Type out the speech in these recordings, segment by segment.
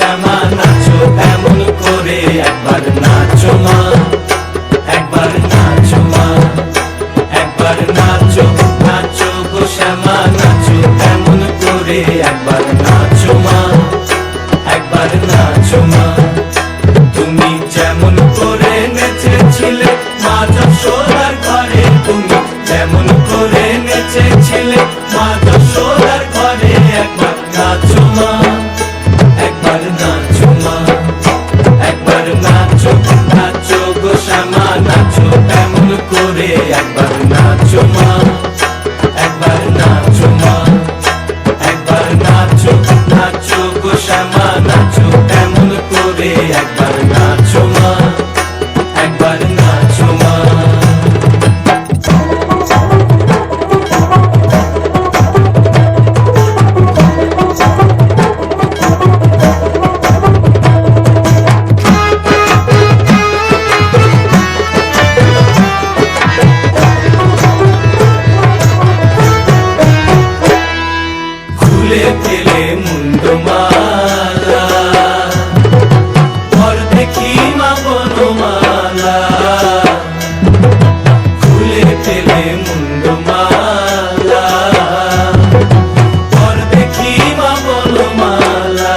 শ্যামা নাচো এমন করে একবার নাচো করে ছেলে মুন্ডু মালা পর দেখি মা বলো মালা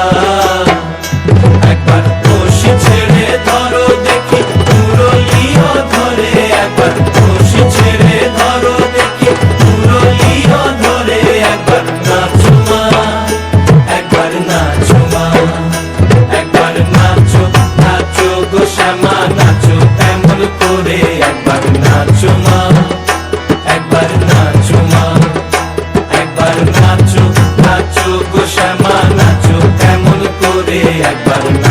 একবার কোষি ছেড়ে ধরো, দেখি পুরলিও ধরে। একবার কোষি ছেড়ে ধরো, দেখি পুরলিও ধরে। একবার নাচো মা একবার নাচো মা একবার নাচো নাচো গো শ্যামা একবার।